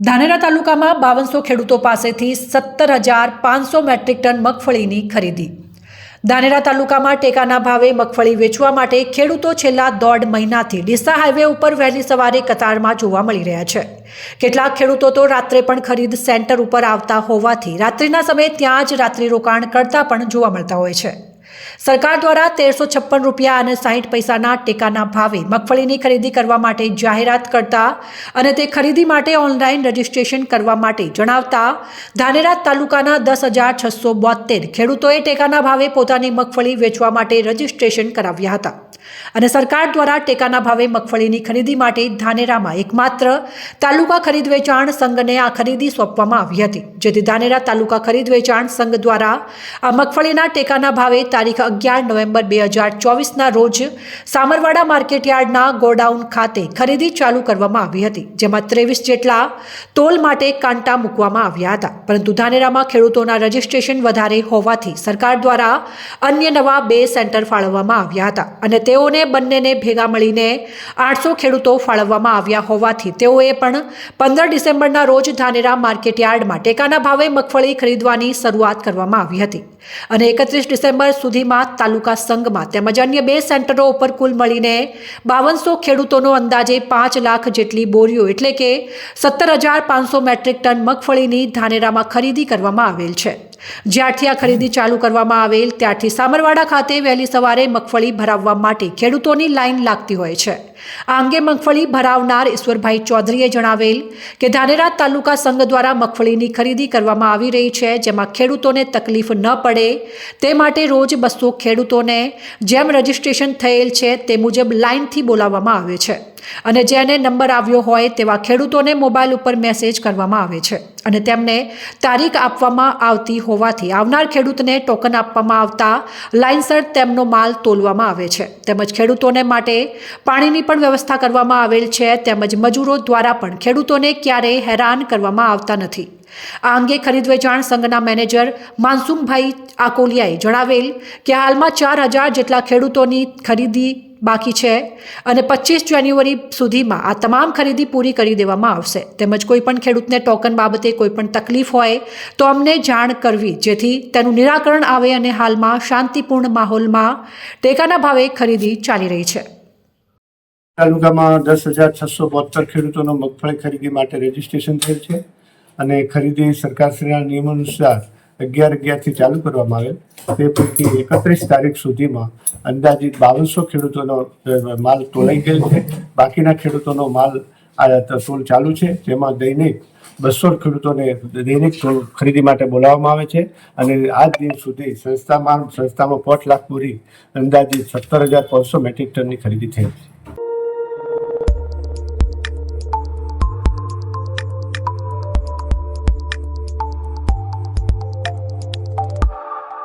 ધાનેરા તાલુકામાં બાવનસો ખેડૂતો પાસેથી સત્તર હજાર પાંચસો મેટ્રિક ટન મગફળીની ખરીદી. ધાનેરા તાલુકામાં ટેકાના ભાવે મગફળી વેચવા માટે ખેડૂતો છેલ્લા દોઢ મહિનાથી ડીસા હાઈવે ઉપર વહેલી સવારે કતારમાં જોવા મળી રહ્યા છે. કેટલાક ખેડૂતો તો રાત્રે પણ ખરીદ સેન્ટર ઉપર આવતા હોવાથી રાત્રિના સમયે ત્યાં જ રાત્રિ રોકાણ કરતા પણ જોવા મળતા હોય છે. સરકાર દ્વારા તેરસો છપ્પન રૂપિયા અને સાહીઠ પૈસાના ટેકાના ભાવે મગફળીની ખરીદી કરવા માટે જાહેરાત કરતા અને તે ખરીદી માટે ઓનલાઈન રજીસ્ટ્રેશન કરવા માટે જણાવતા ધાનેરા તાલુકાના દસ હજાર છસો બોતેર ખેડૂતોએ ટેકાના ભાવે પોતાની મગફળી વેચવા માટે રજીસ્ટ્રેશન કરાવ્યા હતા. અને સરકાર દ્વારા ટેકાના ભાવે મગફળીની ખરીદી માટે ધાનેરામાં એકમાત્ર તાલુકા ખરીદ વેચાણ સંઘને આ ખરીદી સોંપવામાં આવી હતી. જેથી ધાનેરા તાલુકા ખરીદ વેચાણ સંઘ દ્વારા આ મગફળીના ટેકાના ભાવે તારીખ અગિયાર નવેમ્બર બે હજાર ચોવીસના રોજ સામરવાડા માર્કેટયાર્ડના ગોડાઉન ખાતે ખરીદી ચાલુ કરવામાં આવી હતી, જેમાં ત્રેવીસ જેટલા તોલ માટે કાંટા મૂકવામાં આવ્યા હતા. પરંતુ ધાનેરામાં ખેડૂતોના રજીસ્ટ્રેશન વધારે હોવાથી સરકાર દ્વારા અન્ય નવા બે સેન્ટર ફાળવવામાં આવ્યા હતા અને તેઓને બંનેને ભેગા મળીને આઠસો ખેડૂતો ફાળવવામાં આવ્યા હોવાથી તેઓએ પણ પંદર ડિસેમ્બરના રોજ ધાનેરા માર્કેટયાર્ડમાં ટેકાના ભાવે મગફળી ખરીદવાની શરૂઆત કરવામાં આવી હતી. અને એકત્રીસ ડિસેમ્બર સુધીમાં તાલુકા સંઘમાં તેમજ અન્ય બે સેન્ટરો ઉપર કુલ મળીને બાવનસો ખેડૂતોનો અંદાજે પાંચ લાખ જેટલી બોરીઓ એટલે કે સત્તર હજાર પાંચસો મેટ્રિક ટન મગફળીની ધાનેરામાં ખરીદી કરવામાં આવેલ છે. જ્યારથી આ ખરીદી ચાલુ કરવામાં આવેલ, ત્યારથી સામરવાડા ખાતે વહેલી સવારે મગફળી ભરાવવા માટે ખેડૂતોની લાઈન લાગતી હોય છે. આ અંગે મગફળી ભરાવનાર ઈશ્વરભાઈ ચૌધરીએ જણાવેલ કે ધાનેરા તાલુકા સંઘ દ્વારા મગફળીની ખરીદી કરવામાં આવી રહી છે, જેમાં ખેડૂતોને તકલીફ ન પડે. તે માટે રોજ બસો ખેડૂતોને જેમ રજીસ્ટ્રેશન થયેલ છે, તે મુજબ લાઇનથી બોલાવવામાં આવે છે. અને જેને નંબર આવ્યો હોય તેવા ખેડૂતોને મોબાઈલ ઉપર મેસેજ કરવામાં આવે છે. અને તેમને તારીખ આપવામાં આવતી હોવાથી આવનાર ખેડૂતને ટોકન આપવામાં આવતા લાઇનસર તેમનો માલ તોલવામાં આવે છે. તેમજ ખેડૂતોને માટે પાણીની પણ વ્યવસ્થા કરવામાં આવેલ છે. તેમજ મજૂરો દ્વારા પણ ખેડૂતોને ક્યારેય હેરાન કરવામાં આવતા નથી. આ અંગે ખરીદ વેચાણ સંઘના મેનેજર માનસુમભાઈ આકોલિયાએ જણાવેલ કે હાલમાં ચાર હજાર જેટલા ખેડૂતોની ખરીદી બાકી છે. અને પચીસ જાન્યુઆરી સુધીમાં આ તમામ ખરીદી પૂરી કરી દેવામાં આવશે. તેમજ કોઈ પણ ખેડૂતને ટોકન બાબતે કોઈ પણ તકલીફ હોય, તો અમને જાણ કરવી, જેથી તેનું નિરાકરણ આવે અને હાલમાં શાંતિપૂર્ણ માહોલમાં ટેકાના ભાવે ખરીદી ચાલી રહી છે. તાલુકામાં દસ હજાર છસો બોતેર ખેડૂતોનો મગફળી ખરીદી માટે રજીસ્ટ્રેશન થયેલ છે. અને ખરીદી સરકારશ્રીના નિયમ અનુસાર અગિયાર અગિયારથી ચાલુ કરવામાં આવેલ. તે પૈકી એકત્રીસ તારીખ સુધીમાં અંદાજિત બાવીસો ખેડૂતોનો માલ તોલાઈ ગયેલ છે. બાકીના ખેડૂતોનો માલ આ તોલ ચાલુ છે. જેમાં દૈનિક બસો ખેડૂતોને દૈનિક ખરીદી માટે બોલાવવામાં આવે છે. અને આજ દિન સુધી સંસ્થામાં સંસ્થામાં પાંચ લાખ પૂરી અંદાજિત સત્તર હજાર પાંચસો મેટ્રિક ટનની ખરીદી થઈ છે.